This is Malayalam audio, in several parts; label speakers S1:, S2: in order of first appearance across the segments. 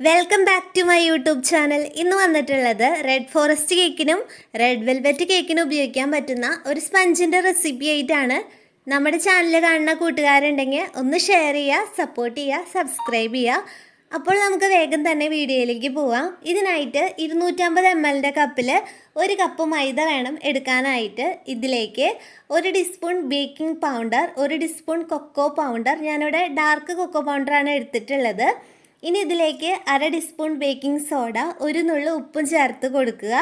S1: Welcome back to my YouTube channel ഇന്ന് വന്നിട്ടുള്ളത് റെഡ് ഫോറസ്റ്റ് കേക്കിനും റെഡ് വെൽവെറ്റ് കേക്കിനും ഉപയോഗിക്കാൻ പറ്റുന്ന ഒരു സ്പഞ്ചിന്റെ റെസിപ്പി ആയിട്ടാണ് നമ്മുടെ ചാനൽ കാണുന്ന കൂട്ടുകാരുണ്ടെങ്കിൽ ഒന്ന് ഷെയർ ചെയ്യുക സപ്പോർട്ട് ചെയ്യുക സബ്സ്ക്രൈബ് ചെയ്യുക. അപ്പോൾ നമുക്ക് വേഗം തന്നെ വീഡിയോയിലേക്ക് പോവാം. ഇതിനായിട്ട് ഇരുന്നൂറ്റമ്പത് എം എല്ലിന്റെ കപ്പിൽ ഒരു കപ്പ് മൈദ വേണം എടുക്കാനായിട്ട്. ഇതിലേക്ക് ഒരു ടീസ്പൂൺ ബേക്കിംഗ് പൗഡർ ഒരു ടീസ്പൂൺ കൊക്കോ പൗഡർ ഞാനിവിടെ ഡാർക്ക് കൊക്കോ പൗഡറാണ് എടുത്തിട്ടുള്ളത്. ഇനി ഇതിലേക്ക് അര ടീസ്പൂൺ ബേക്കിംഗ് സോഡ ഒരു നുള്ളു ഉപ്പും ചേർത്ത് കൊടുക്കുക.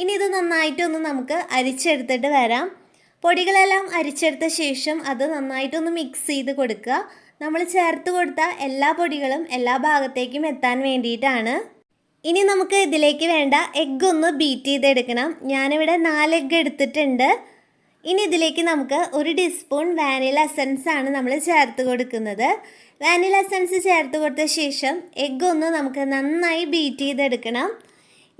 S1: ഇനി ഇത് നന്നായിട്ടൊന്ന് നമുക്ക് അരിച്ചെടുത്തിട്ട് വരാം. പൊടികളെല്ലാം അരിച്ചെടുത്ത ശേഷം അത് നന്നായിട്ടൊന്ന് മിക്സ് ചെയ്ത് കൊടുക്കുക. നമ്മൾ ചേർത്ത് കൊടുത്ത എല്ലാ പൊടികളും എല്ലാ ഭാഗത്തേക്കും എത്താൻ വേണ്ടിയിട്ടാണ്. ഇനി നമുക്ക് ഇതിലേക്ക് വേണ്ട എഗ്ഗ് ഒന്ന് ബീറ്റ് ചെയ്തെടുക്കണം. ഞാനിവിടെ നാല് എഗ്ഗ് എടുത്തിട്ടുണ്ട്. ഇനി ഇതിലേക്ക് നമുക്ക് ഒരു ടീസ്പൂൺ വാനില എസൻസ് ആണ് നമ്മൾ ചേർത്ത് കൊടുക്കുന്നത്. വാനില എസൻസ് ചേർത്ത് കൊടുത്ത ശേഷം എഗ്ഗ് ഒന്ന് നമുക്ക് നന്നായി ബീറ്റ് ചെയ്തെടുക്കണം.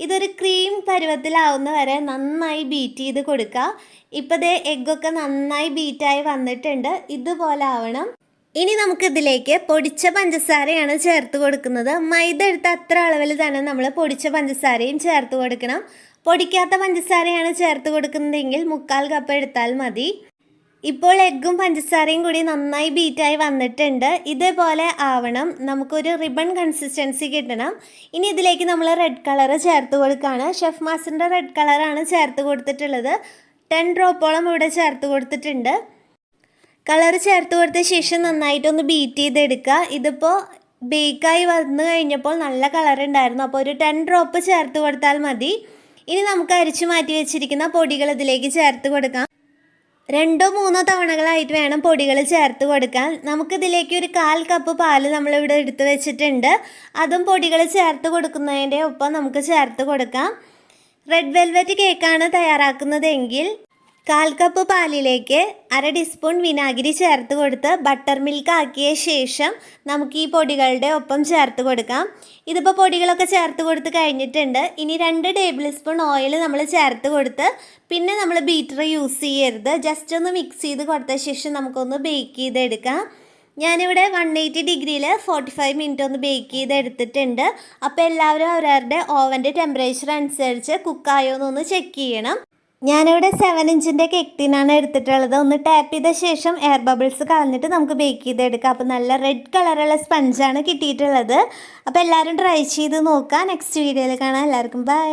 S1: ഇതൊരു ക്രീം പരുവത്തിലാവുന്ന വരെ നന്നായി ബീറ്റ് ചെയ്ത് കൊടുക്കുക ഇപ്പോൾ ദേ എഗ്ഗൊക്കെ നന്നായി ബീറ്റായി വന്നിട്ടുണ്ട്. ഇതുപോലെ ആവണം. ഇനി നമുക്കിതിലേക്ക് പൊടിച്ച പഞ്ചസാരയാണ് ചേർത്ത് കൊടുക്കുന്നത്. മൈദ എടുത്ത അത്ര അളവിൽ തന്നെ നമ്മൾ പൊടിച്ച പഞ്ചസാരയും ചേർത്ത് കൊടുക്കണം. പൊടിക്കാത്ത പഞ്ചസാരയാണ് ചേർത്ത് കൊടുക്കുന്നതെങ്കിൽ മുക്കാൽ കപ്പ് എടുത്താൽ മതി. ഇപ്പോൾ എഗ്ഗും പഞ്ചസാരയും കൂടി നന്നായി ബീറ്റായി വന്നിട്ടുണ്ട്. ഇതേപോലെ ആവണം. നമുക്കൊരു റിബൺ കൺസിസ്റ്റൻസി കിട്ടണം. ഇനി ഇതിലേക്ക് നമ്മൾ റെഡ് കളർ ചേർത്ത് കൊടുക്കുകയാണ് ഷെഫ് മാസിന്റെ റെഡ് കളറാണ് ചേർത്ത് കൊടുത്തിട്ടുള്ളത്. ടെൻ ഡ്രോപ്പോളം ഇവിടെ ചേർത്ത് കൊടുത്തിട്ടുണ്ട്. കളർ ചേർത്ത് കൊടുത്ത ശേഷം നന്നായിട്ടൊന്ന് ബീറ്റ് ചെയ്തെടുക്കുക. ഇതിപ്പോൾ ബേക്കായി വന്നു കഴിഞ്ഞപ്പോൾ നല്ല കളർ ഉണ്ടായിരുന്നു. അപ്പോൾ ഒരു ടെൻ ഡ്രോപ്പ് ചേർത്ത് കൊടുത്താൽ മതി. ഇനി നമുക്ക് അരിച്ചു മാറ്റി വെച്ചിരിക്കുന്ന പൊടികൾ ഇതിലേക്ക് ചേർത്ത് കൊടുക്കാം. രണ്ടോ മൂന്നോ തവണകളായിട്ട് വേണം പൊടികൾ ചേർത്ത് കൊടുക്കാൻ. നമുക്കിതിലേക്ക് ഒരു കാൽ കപ്പ് പാൽ നമ്മളിവിടെ എടുത്ത് വെച്ചിട്ടുണ്ട്. അതും പൊടികൾ ചേർത്ത് കൊടുക്കുന്നതിന്റെ ഒപ്പം നമുക്ക് ചേർത്ത് കൊടുക്കാം. റെഡ് വെൽവെറ്റ് കേക്കാണ് തയ്യാറാക്കുന്നതെങ്കിൽ കാൽ കപ്പ് പാലിലേക്ക് അര ടീസ്പൂൺ വിനാഗിരി ചേർത്ത് കൊടുത്ത് ബട്ടർ മിൽക്ക് ആക്കിയ ശേഷം നമുക്ക് ഈ പൊടികളുടെ ഒപ്പം ചേർത്ത് കൊടുക്കാം. ഇതിപ്പോൾ പൊടികളൊക്കെ ചേർത്ത് കൊടുത്ത് കഴിഞ്ഞിട്ടുണ്ട്. ഇനി രണ്ട് ടേബിൾ സ്പൂൺ ഓയിൽ നമ്മൾ ചേർത്ത് കൊടുത്ത് പിന്നെ നമ്മൾ ബീറ്റർ യൂസ് ചെയ്യരുത്. ജസ്റ്റ് ഒന്ന് മിക്സ് ചെയ്ത് കൊടുത്ത ശേഷം നമുക്കൊന്ന് ബേക്ക് ചെയ്തെടുക്കാം. ഞാനിവിടെ വൺ എയ്റ്റി ഡിഗ്രിയിൽ ഫോർട്ടി ഫൈവ് മിനിറ്റ് ഒന്ന് ബേക്ക് ചെയ്ത് എടുത്തിട്ടുണ്ട് അപ്പോൾ എല്ലാവരും അവരവരുടെ ഓവന്റെ ടെമ്പറേച്ചർ അനുസരിച്ച് കുക്കായോ എന്നൊന്ന് ചെക്ക് ചെയ്യണം. ഞാനിവിടെ സെവൻ ഇഞ്ചിന്റെ കേക്ക് ടിനാണ് എടുത്തിട്ടുള്ളത്. ഒന്ന് ടാപ്പ് ചെയ്ത ശേഷം എയർ ബബിൾസ് കളഞ്ഞിട്ട് നമുക്ക് ബേക്ക് ചെയ്തെടുക്കാം. അപ്പോൾ നല്ല റെഡ് കളറുള്ള സ്പഞ്ചാണ് കിട്ടിയിട്ടുള്ളത്. അപ്പോൾ എല്ലാവരും ട്രൈ ചെയ്ത് നോക്കാം. നെക്സ്റ്റ് വീഡിയോയിൽ കാണാം. എല്ലാവർക്കും ബൈ